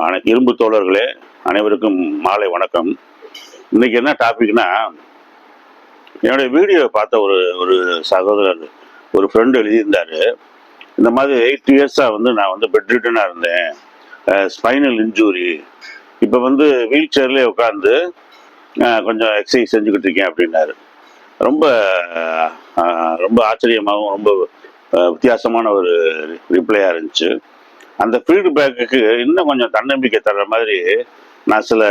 அனை- இரும்பு தோழர்களே அனைவருக்கும் மாலை வணக்கம். இன்னைக்கு என்ன டாபிக்னா என்னுடைய வீடியோவை பார்த்த ஒரு ஒரு சகோதரர் ஒரு ஃப்ரெண்டு எழுதியிருந்தாரு. இந்த மாதிரி எயிட் இயர்ஸாக வந்து நான் வந்து பெட்ரிட்டனாக இருந்தேன். ஸ்பைனல் இன்ஜூரி இப்போ வந்து வீல் சேர்லேயே உட்காந்து கொஞ்சம் எக்ஸசைஸ் செஞ்சுக்கிட்டு இருக்கேன் அப்படின்னாரு. ரொம்ப ரொம்ப ஆச்சரியமாகவும் ரொம்ப வித்தியாசமான ஒரு ரிப்ளையாக இருந்துச்சு. அந்த ஃபீட்பேக்குக்கு இன்னும் கொஞ்சம் தன்னம்பிக்கை தர்ற மாதிரி நான் சில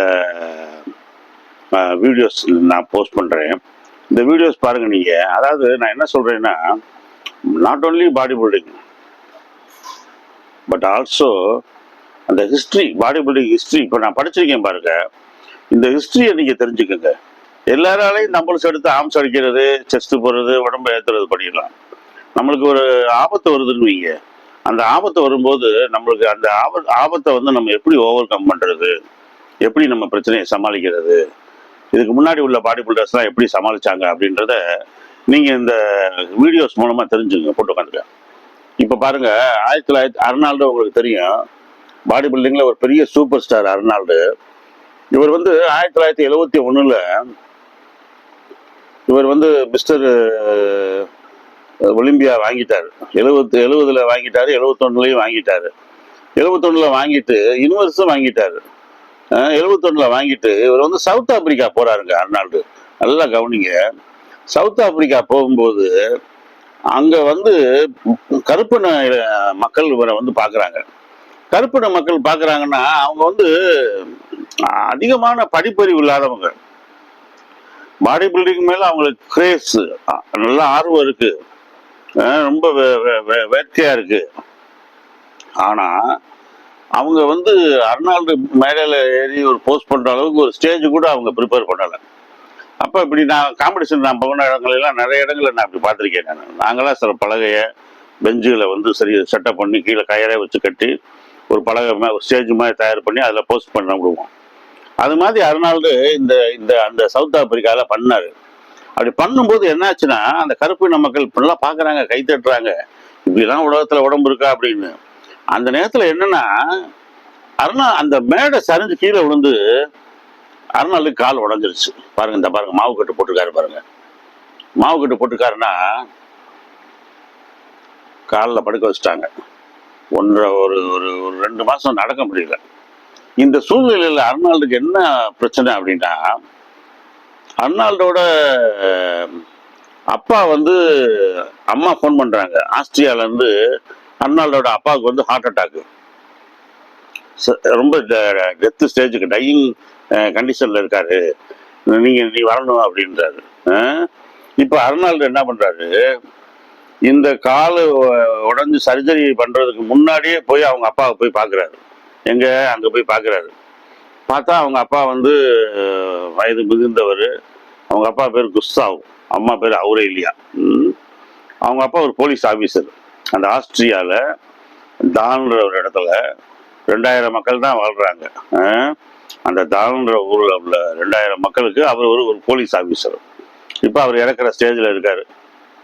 வீடியோஸ் நான் போஸ்ட் பண்ணுறேன் இந்த வீடியோஸ் பாருங்கள் நீங்கள் அதாவது நான் என்ன சொல்கிறேன்னா not only body building but also அந்த ஹிஸ்ட்ரி பாடி பில்டிங் ஹிஸ்ட்ரி இப்போ நான் படிச்சிருக்கேன் பாருங்க. இந்த ஹிஸ்ட்ரியை நீங்கள் தெரிஞ்சுக்கோங்க. எல்லாராலையும் நம்மளுக்கு எடுத்து ஆம்ஸ் அடிக்கிறது செஸ்ட் போடுறது உடம்பு ஏற்றுறது பண்ணிடலாம் நம்மளுக்கு ஒரு ஆபத்து வருதுன்னு வைங்க. அந்த ஆபத்து வரும்போது நம்மளுக்கு அந்த ஆபத் ஆபத்தை வந்து நம்ம எப்படி ஓவர் கம் பண்ணுறது எப்படி நம்ம பிரச்சனையை சமாளிக்கிறது? இதுக்கு முன்னாடி உள்ள பாடி பில்டர்ஸ்லாம் எப்படி சமாளிச்சாங்க அப்படின்றத நீங்கள் இந்த வீடியோஸ் மூலமாக தெரிஞ்சுங்க போட்டு உட்காந்துருக்கேன் இப்போ பாருங்கள் ஆயிரத்தி தொள்ளாயிரத்தி அர்னால்டு உங்களுக்கு தெரியும் பாடி பில்டிங்கில் ஒரு பெரிய சூப்பர் ஸ்டார் அர்னால்டு. இவர் வந்து ஆயிரத்தி தொள்ளாயிரத்தி எழுவத்தி ஒன்றில் இவர் வந்து மிஸ்டர் ஒலிம்பியா வாங்கிட்டாரு. எழுபத்து எழுபதுல வாங்கிட்டாரு எழுபத்தொன்னுலையும் வாங்கிட்டாரு. எழுபத்தொன்னுல வாங்கிட்டு யூனிவர்ஸும் வாங்கிட்டாரு. எழுபத்தொன்னுல வாங்கிட்டு இவர் வந்து சவுத் ஆப்பிரிக்கா போறாருங்க அர்னால்டு. நல்லா கவனிங்க. சவுத் ஆப்பிரிக்கா போகும்போது அங்க வந்து கருப்பின மக்கள் இவரை வந்து பாக்குறாங்க. கருப்பின மக்கள் பாக்குறாங்கன்னா அவங்க வந்து அதிகமான படிப்பறிவு இல்லாதவங்க. பாடி பில்டிங் மேல அவங்களுக்கு கிரேஸ் நல்ல ஆர்வம் இருக்கு. ரொம்ப வே- வே- வே- வேட்கையா இருக்கு. ஆனா அவங்க வந்து அர்னால்டு மேடையில் ஏறி ஒரு போஸ்ட் பண்ற அளவுக்கு ஒரு ஸ்டேஜ் கூட அவங்க ப்ரிப்பேர் பண்ணலை. அப்போ இப்படி நான் காம்படிஷன் நான் போன இடங்கள்லாம் நிறைய இடங்களில் நான் இப்படி பார்த்துருக்கேன் நான். நாங்களாம் சில பலகைய பெஞ்சுகளை வந்து சரி செட்டப் பண்ணி கீழே கயரை வச்சு கட்டி ஒரு பலகை மே- ஒரு ஸ்டேஜ் மாதிரி தயார் பண்ணி அதில் போஸ்ட் பண்ண விடுவோம். அது மாதிரி அர்னால்டு இந்த இந்த அந்த சவுத் ஆப்பிரிக்காவில் பண்ணார். அப்படி பண்ணும்போது என்னாச்சுன்னா அந்த கருப்பின மக்கள் இப்படிலாம் பார்க்குறாங்க கை தட்டுறாங்க. இப்படிலாம் உலகத்துல உடம்பு இருக்கா அப்படின்னு. அந்த நேரத்தில் என்னன்னா அருணா அந்த மேடை சரிஞ்சு கீழே விழுந்து அருணாளுக்கு கால் உடஞ்சிருச்சு. பாருங்க இந்த பாருங்க மாவு கட்டு போட்டிருக்காரு பாருங்க. மாவு கட்டு போட்டிருக்காருன்னா காலில் படுக்க வச்சுட்டாங்க. ஒன்றரை ஒரு ஒரு ஒரு ரெண்டு மாதம் நடக்க முடியல. இந்த சூழ்நிலையில் அருணாளுக்கு என்ன பிரச்சனை அப்படின்னா அர்னால்டோட அப்பா வந்து அம்மா ஃபோன் பண்ணுறாங்க ஆஸ்திரியாவிலேருந்து அர்னால்டோட அப்பாவுக்கு வந்து ஹார்ட் அட்டாக்கு ரொம்ப டெத்து ஸ்டேஜுக்கு டையிங் கண்டிஷனில் இருக்காரு. நீங்கள் நீ வரணும் அப்படின்றாரு. இப்போ அர்னால்டு என்ன பண்ணுறாரு இந்த கால் உடஞ்சி சர்ஜரி பண்ணுறதுக்கு முன்னாடியே போய் அவங்க அப்பாவை போய் பார்க்குறாரு. எங்கே? அங்கே போய் பார்க்குறாரு. பார்த்தா அவங்க அப்பா வந்து வயது மிகுந்தவர். அவங்க அப்பா பேர் குஸ்தாவ். அம்மா பேர் அவுரேலியா. ம். அவங்க அப்பா ஒரு போலீஸ் ஆஃபீஸர் அந்த ஆஸ்திரியாவில் தான்ன்ற ஒரு இடத்துல ரெண்டாயிரம் மக்கள் தான் வாழ்கிறாங்க அந்த தான்ன்ற ஊரில் உள்ள ரெண்டாயிரம் மக்களுக்கு அவர் ஒரு ஒரு போலீஸ் ஆஃபீஸர் இப்போ அவர் இறக்குற ஸ்டேஜில் இருக்கார்.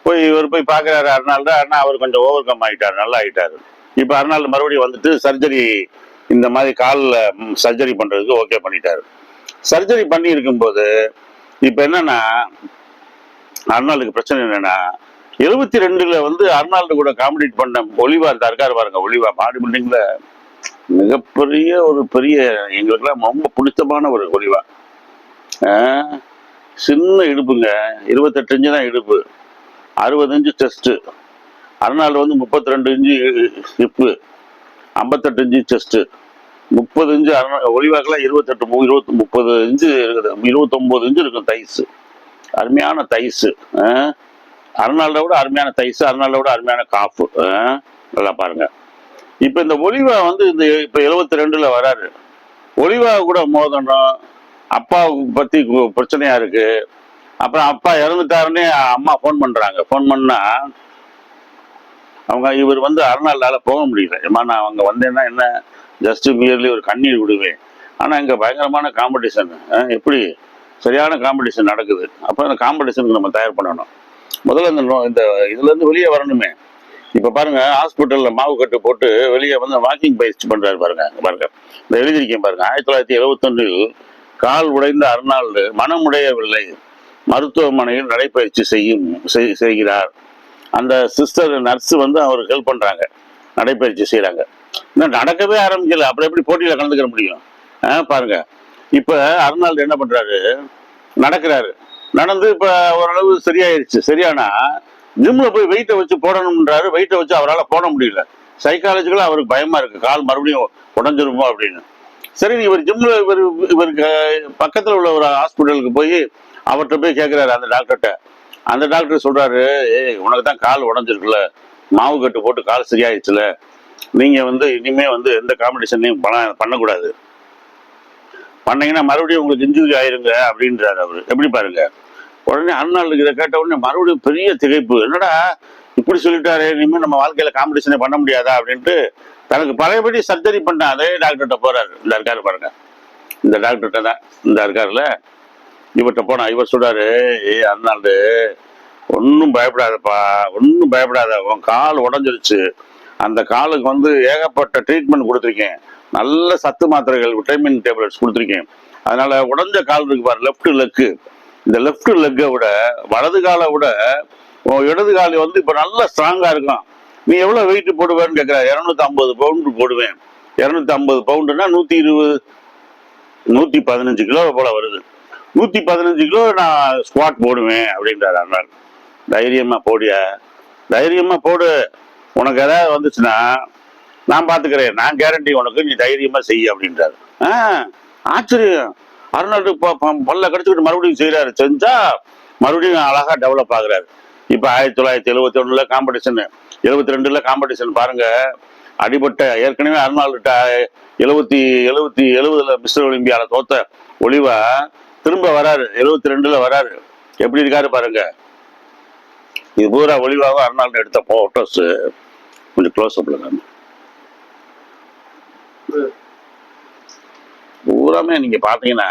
போய் இவர் போய் பார்க்குறாரு தான் அண்ணா அவர் கொஞ்சம் ஓவர் கம் ஆகிட்டார் நல்லா ஆகிட்டார் இப்போ அர்னால்டு மறுபடியும் வந்துட்டு சர்ஜரி இந்த மாதிரி காலில் சர்ஜரி பண்ணுறதுக்கு ஓகே பண்ணிட்டாரு. சர்ஜரி பண்ணி இருக்கும்போது இப்போ என்னன்னா அர்னால்டுக்கு பிரச்சனை என்னன்னா எழுபத்தி ரெண்டுல வந்து அர்னால்டு கூட காம்படிட் பண்ண ஒளிவா இருக்காரு பாருங்க ஒளிவா பாடி பில்டிங்ல மிகப்பெரிய ஒரு பெரிய எங்களுக்கெல்லாம் ரொம்ப பிடித்தமான ஒரு ஒலிவா சின்ன இடுப்புங்க இருபத்தெட்டு இன்ச்சு தான் இடுப்பு. அறுபது இன்ச்சு செஸ்ட்டு அர்னால்டு வந்து முப்பத்தி ரெண்டு இன்ச்சு ஹிப்பு ஐம்பத்தெட்டு இன்ச்சு செஸ்ட்டு முப்பது இன்ச்சு அருணா ஒலிவாக்கெல்லாம் இருபத்தெட்டு மு- இருபத்தி முப்பது இன்ச்சு இருக்குது. இருபத்தொம்போது இன்ச்சு இருக்கும் தைஸு. அருமையான தைஸு. அர்னால்டை விட அருமையான தைஸு அர்னால்டை விட அருமையான காஃபு. நல்லா பாருங்க. இப்போ இந்த ஒலிவா வந்து இந்த இப்போ எழுபத்தி ரெண்டுல வராரு. ஒலிவா கூட மோதணும். அப்பாவுக்கு பத்தி பிரச்சனையாக பிரச்சனையா இருக்கு. அப்புறம் அப்பா இறந்துட்டாருன்னே அம்மா ஃபோன் பண்றாங்க. ஃபோன் பண்ணா அவங்க இவர் வந்து அருணாளால போக முடியல. ஏமா நான் அவங்க வந்தேன்னா என்ன? ஜஸ்ட் மியர்லி ஒரு கண்ணீர் விடுவேன். ஆனால் இங்கே பயங்கரமான காம்படிஷன் எப்படி சரியான காம்படிஷன் நடக்குது? அப்போ அந்த காம்படிஷனுக்கு நம்ம தயார் பண்ணணும். முதல்ல இந்த நோ- இந்த இதுலேருந்து வெளியே வரணுமே. இப்போ பாருங்க ஹாஸ்பிட்டலில் மாவு கட்டு போட்டு வெளியே வந்து வாக்கிங் பயிற்சி பண்ணுறாரு பாருங்க பாருங்க. இந்த எழுதியிருக்கேன் பாருங்க. ஆயிரத்தி தொள்ளாயிரத்தி எழுபத்தொன்னில் கால் உடைந்த அர்னால்டு மனமுடையவில்லை. மருத்துவமனையில் நடைப்பயிற்சி செய்யும் செய்- செய்கிறார். அந்த சிஸ்டர் நர்ஸு வந்து அவருக்கு ஹெல்ப் பண்ணுறாங்க நடைப்பயிற்சி செய்கிறாங்க இன்னும் நடக்கவே ஆரம்பிக்கல. அப்புறம் எப்படி போட்டியில் கலந்துக்கிற முடியும்? பாருங்க. இப்ப அர்னால்டு என்ன பண்றாரு? நடக்கிறாரு. நடந்து இப்ப ஓரளவு சரியாயிருச்சு. சரியானா ஜிம்ல போய் வெயிட்டை வச்சு போடணும்ன்றாரு. வெயிட்டை வச்சு அவரால் போட முடியல. சைக்காலஜிக்கலா அவருக்கு பயமா இருக்கு. கால் மறுபடியும் உடஞ்சிருமோ அப்படின்னு. சரி நீ இவர் ஜிம்ல இவர் இவருக்கு பக்கத்துல உள்ள ஒரு ஹாஸ்பிட்டலுக்கு போய் அவர்கிட்ட போய் கேட்கிறாரு அந்த டாக்டர்கிட்ட அந்த டாக்டர் சொல்றாரு ஏய் உனக்கு தான் கால் உடஞ்சிருக்குல்ல. மாவு கட்டு போட்டு கால் சரியாயிடுச்சுல நீங்க வந்து இனிமே வந்து எந்த காம்படிஷன்லையும் பண்ண பண்ணக்கூடாது. பண்ணீங்கன்னா மறுபடியும் உங்களுக்கு இன்ஜுரி ஆயிருங்க அப்படின்றாரு அவரு. எப்படி பாருங்க? உடனே அண்ணாளுக்கு இதை கேட்ட உடனே மறுபடியும் பெரிய திகைப்பு. என்னடா இப்படி சொல்லிட்டாரு இனிமே நம்ம வாழ்க்கையில காம்படிஷனே பண்ண முடியாதா அப்படின்ட்டு தனக்கு பழையபடி சர்ஜரி பண்ண அதே டாக்டர்கிட்ட போறாரு. இந்த இருக்காரு பாருங்க. இந்த டாக்டர்கிட்ட தான். இந்த இருக்காருல. இவர்கிட்ட போனா இவர் சொல்றாரு ஏ அண்ணாண்டு ஒன்றும் பயப்படாதப்பா. ஒன்றும் பயப்படாத. உன் கால் உடஞ்சிருச்சு. அந்த காலுக்கு வந்து ஏகப்பட்ட ட்ரீட்மெண்ட் கொடுத்துருக்கேன். நல்ல சத்து மாத்திரைகள் விட்டமின் டேப்லெட்ஸ் கொடுத்துருக்கேன். அதனால உடஞ்ச கால் இருக்கு பாரு லெஃப்ட் லெக்கு இந்த லெஃப்ட் லெக்கை விட வலது காலை விட இடது கால் வந்து இப்போ நல்லா ஸ்ட்ராங்காக இருக்கும். நீ எவ்வளோ வெயிட் போடுவேன்னு கேட்குற இரநூத்தி ஐம்பது பவுண்டு போடுவேன். இரநூத்தி ஐம்பது பவுண்டுனா நூற்றி இருபது நூற்றி பதினஞ்சு கிலோ போல் வருது. நூற்றி பதினஞ்சு கிலோ நான் ஸ்குவாட் போடுவேன் அப்படின்றார் அண்ணன். தைரியமாக போடியா? தைரியமாக போடு. உனக்கு ஏதாவது வந்துச்சுன்னா நான் பார்த்துக்கிறேன் நான் கேரண்டி உனக்கு நீ தைரியமா செய்ய அப்படின்றாரு. ஆ ஆச்சரியம். அருணாட்டு பல்ல கடிச்சுக்கிட்டு மறுபடியும் செய்யறாரு செஞ்சா மறுபடியும் அழகா டெவலப் ஆகுறாரு. இப்ப ஆயிரத்தி தொள்ளாயிரத்தி எழுபத்தி ஒன்றில் காம்படிஷனு எழுபத்தி ரெண்டுல காம்படிஷன் பாருங்க. அடிபட்ட ஏற்கனவே அருணாள்கிட்ட எழுபத்தி எழுபத்தி எழுபதுல மிஸ்டர் ஒலிம்பியால தோத்த ஒளிவா திரும்ப வராரு. எழுபத்தி ரெண்டுல வராரு. எப்படி இருக்காரு பாருங்க. இது பூரா ஒளிவாக அருணாள் எடுத்த போட்டோஸ் கொஞ்சம் க்ளோஸ் அப்ல காமி. பூராமே நீங்க பாத்தீங்கன்னா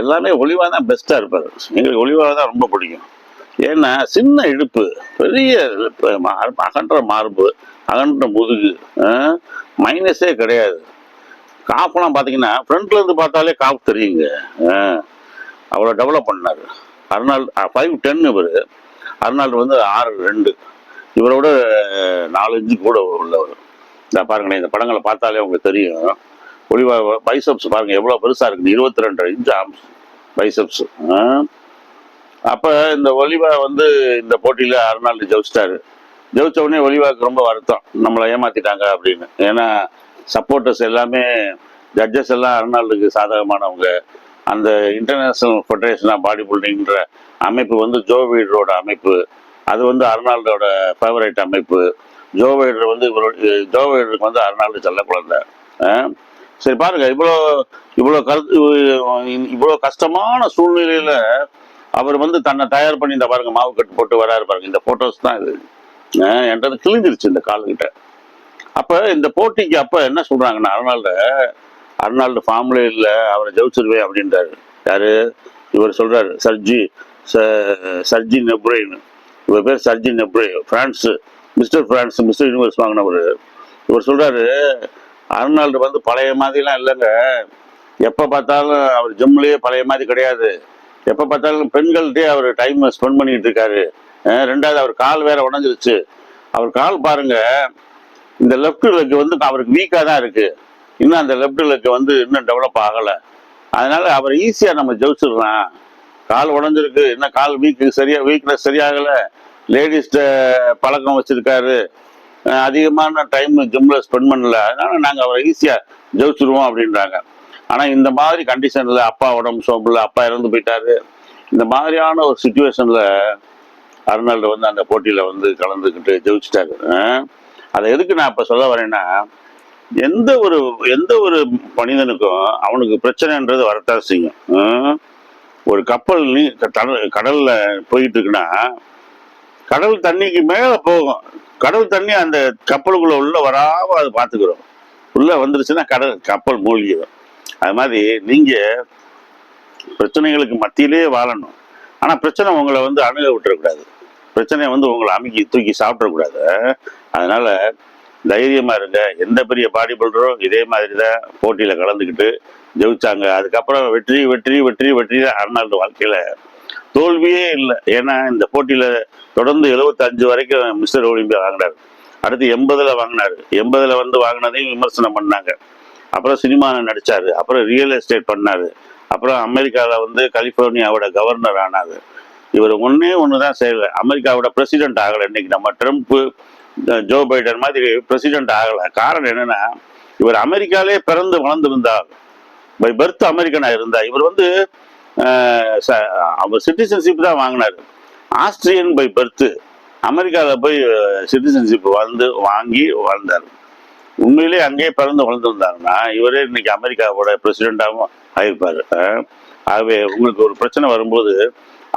எல்லாமே ஒளிவாக தான் பெஸ்டா இருப்பாரு. எங்களுக்கு ஒளிவாக தான் ரொம்ப பிடிக்கும். ஏன்னா சின்ன இடுப்பு பெரிய அகன்ற மார்பு அகன்ற முதுகு மைனஸே கிடையாது. காஃப்லாம் பார்த்தீங்கன்னா ஃப்ரண்ட்ல இருந்து பார்த்தாலே காஃப் தெரியுங்க. அவ்வளோ டெவலப் பண்ணாரு. அருணாள் ஃபைவ் டென் இவர். அருணாள் வந்து ஆறு ரெண்டு. இவரோட நாலு கூட உள்ளவர். நான் பாருங்களேன் இந்த படங்களை பார்த்தாலே உங்களுக்கு தெரியும். ஒளிவா பைசப்ஸ் பாருங்க எவ்வளோ பெருசா இருக்குது. இருபத்தி ரெண்டு இன்ச் ஆம்ஸ் பைசப்ஸ். அப்ப இந்த ஒலிவா வந்து இந்த போட்டியில் அருணாள் ஜெயிச்சிட்டாரு. ஜெயிச்ச உடனே ஒலிவாக்கு ரொம்ப வருத்தம். நம்மளை ஏமாத்திட்டாங்க அப்படின்னு. ஏன்னா சப்போர்ட்டர்ஸ் எல்லாமே ஜட்ஜஸ் எல்லாம் அருணாளுக்கு சாதகமானவங்க. அந்த இன்டர்நேஷ்னல் ஃபெடரேஷன் ஆஃப் பாடி பில்டிங்கிற அமைப்பு வந்து ஜோ வீடரோட அமைப்பு. அது வந்து அர்னால்டோட ஃபேவரட் அமைப்பு. ஜோவைடர் வந்து இவரோட ஜோவைடருக்கு வந்து அர்னால்டு செல்ல குழந்தை ஆஹ் சரி பாருங்க இவ்வளோ இவ்வளோ கருத்து இவ்வளோ கஷ்டமான சூழ்நிலையில அவர் வந்து தன்னை தயார் பண்ணி இந்த பாருங்க மாவு கட்டு போட்டு வராரு பாருங்க. இந்த ஃபோட்டோஸ் தான் இது. ஆஹ் என்கிட்ட கிழிஞ்சிருச்சு இந்த கால்கிட்ட அப்ப இந்த போட்டிக்கு அப்ப என்ன சொல்றாங்கன்னா அதனால அர்னால்டு ஃபார்ம்ல இல்லை அவரை ஜெயிச்சிருவேன் அப்படின்றாரு. யாரு? இவர் சொல்றாரு சர்ஜி ச- சர்ஜி நெப்ரேன்னு இவர் பேர் Serge Nubret France mister France mister universe வாங்கினவர் இவர் சொல்றாரு அர்னால்டு வந்து பழைய மாதிரிலாம் இல்லைங்க. எப்போ பார்த்தாலும் அவர் ஜிம்லேயே பழைய மாதிரி கிடையாது. எப்போ பார்த்தாலும் பெண்கள்கிட்டயே அவர் டைம் ஸ்பெண்ட் பண்ணிட்டு இருக்காரு. ரெண்டாவது அவர் கால் வேற உடஞ்சிருச்சு. அவர் கால் பாருங்க இந்த லெஃப்ட் லெக் வந்து அவருக்கு வீக்காக தான் இருக்குது இன்னும் அந்த லெஃப்ட் வந்து இன்னும் டெவலப் ஆகலை. அதனால அவர் ஈஸியாக நம்ம ஜெயிச்சிடுறான் கால் உடஞ்சிருக்கு. இன்னும் கால் வீக் சரியா வீக்னஸ் சரியாகலை. லேடிஸ்ட பழக்கம் வச்சிருக்காரு. அதிகமான டைம் ஜிம்மில் ஸ்பெண்ட் பண்ணல. அதனால நாங்கள் அவரை ஈஸியாக ஜெயிச்சிருவோம் அப்படின்றாங்க. ஆனால் இந்த மாதிரி கண்டிஷனில் அப்பா உடம்பு சோம்பில் அப்பா இறந்து போயிட்டாரு. இந்த மாதிரியான ஒரு சுச்சுவேஷனில் அருணாள்டு வந்து அந்த போட்டியில் வந்து கலந்துக்கிட்டு ஜெயிச்சிட்டாரு. அதை எதுக்கு நான் இப்போ சொல்ல வரேன்னா எந்த ஒரு எந்த ஒரு மனிதனுக்கும் அவனுக்கு பிரச்சனைன்றது வரத்தான் செய்யும். ஒரு கப்பல் நீ கடல் கடல்ல போயிட்டு இருக்குன்னா கடல் தண்ணிக்கு மேல போகும். கடல் தண்ணி அந்த கப்பலுக்குள்ள உள்ள வராம அது பாத்துக்கிறோம். உள்ள வந்துருச்சுன்னா கடல் கப்பல் மூழ்கிடும். அது மாதிரி நீங்க பிரச்சனைகளுக்கு மத்தியிலே வாழணும். ஆனா பிரச்சனை உங்களை வந்து அணுக விட்டுறக்கூடாது. பிரச்சனையை வந்து உங்களை அமுக்கி தூக்கி சாப்பிடக்கூடாது. அதனால தைரியமா இருங்க. எந்த பெரிய பாடி பில்டரோ இதே மாதிரி தான் போட்டியில கலந்துக்கிட்டு ஜெயிச்சாங்க. அதுக்கப்புறம் வெற்றி வெற்றி வெற்றி வெற்றி தான் அர்னால்டு வாழ்க்கையில. தோல்வியே இல்லை. ஏன்னா இந்த போட்டியில தொடர்ந்து 75 வரைக்கும் மிஸ்டர் ஒலிம்பியா வாங்கினாரு. அடுத்து எண்பதுல வாங்கினாரு. எண்பதுல வந்து வாங்கினதையும் விமர்சனம் பண்ணாங்க. அப்புறம் சினிமாவில் நடிச்சாரு. அப்புறம் ரியல் எஸ்டேட் பண்ணாரு. அப்புறம் அமெரிக்காவில் வந்து கலிஃபோர்னியாவோட கவர்னர் ஆனாரு. இவர் ஒன்றே ஒன்று தான் செய்யல. அமெரிக்காவோட பிரசிடென்ட் ஆகலை இன்னைக்கு. நம்ம ட்ரம்ப்பு ஜோ பைடன் மாதிரி பிரசிடென்ட் ஆகலை. காரணம் என்னன்னா இவர் அமெரிக்காலே பிறந்து வளர்ந்திருந்தார். பை பர்த் அமெரிக்கனா இருந்தா. இவர் வந்து அவர் சிட்டிசன்ஷிப் தான் வாங்கினாரு. ஆஸ்திரியன் பை பர்த் அமெரிக்காவில் போய் சிட்டிசன்ஷிப் வந்து வாங்கி வாழ்ந்தார் உண்மையிலே அங்கேயே பிறந்து வளர்ந்துருந்தாருன்னா இவரே இன்னைக்கு அமெரிக்காவோட பிரசிடெண்டாகவும் ஆயிருப்பார். ஆகவே உங்களுக்கு ஒரு பிரச்சனை வரும்போது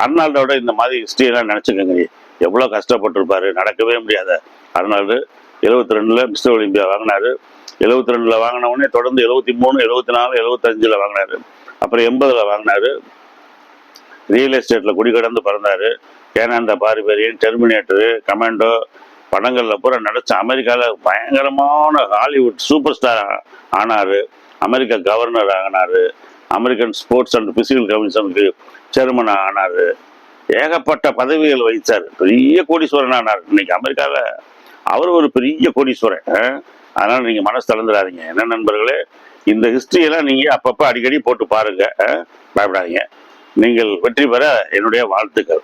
அர்னால்டோட இந்த மாதிரி ஹிஸ்ட்ரியெல்லாம் எல்லாம் நினச்சிக்கோங்க. எவ்வளோ கஷ்டப்பட்டிருப்பாரு? நடக்கவே முடியாத அர்னால்டு. எழுபத்தி ரெண்டில் மிஸ்டர் ஒலிம்பியா வாங்கினாரு. எழுபத்தி ரெண்டில் வாங்கினவுடனே தொடர்ந்து எழுபத்தி மூணு எழுபத்தி நாலு எழுபத்தஞ்சில் வாங்கினாரு. அப்புறம் எண்பதில் வாங்கினாரு. ரியல் எஸ்டேட்டில் குடி கடந்து பிறந்தாரு. ஏனாந்த பாரிபரியன் டெர்மினேட்டரு கமாண்டோ படங்களில் பூரா நடித்த அமெரிக்காவில் பயங்கரமான ஹாலிவுட் சூப்பர் ஸ்டார் ஆனார். அமெரிக்க கவர்னர் ஆனாரு. அமெரிக்கன் ஸ்போர்ட்ஸ் அண்ட் ஃபிசிக்கல் கமிஷனுக்கு சேர்மன் ஆனார். ஏகப்பட்ட பதவிகள் வகித்தார் பெரிய கோடீஸ்வரன் ஆனார். இன்னைக்கு அமெரிக்காவில் அவர் ஒரு பெரிய கோடீஸ்வரன். அதனால் நீங்கள் நீங்க மனசு தளர்ந்துடாதீங்க என்ன நண்பர்களே? இந்த ஹிஸ்ட்ரியெல்லாம் நீங்க அப்பப்போ அடிக்கடி போட்டு பாருங்க. பயப்படாதீங்க. நீங்கள் வெற்றி பெற என்னுடைய வாழ்த்துக்கள்.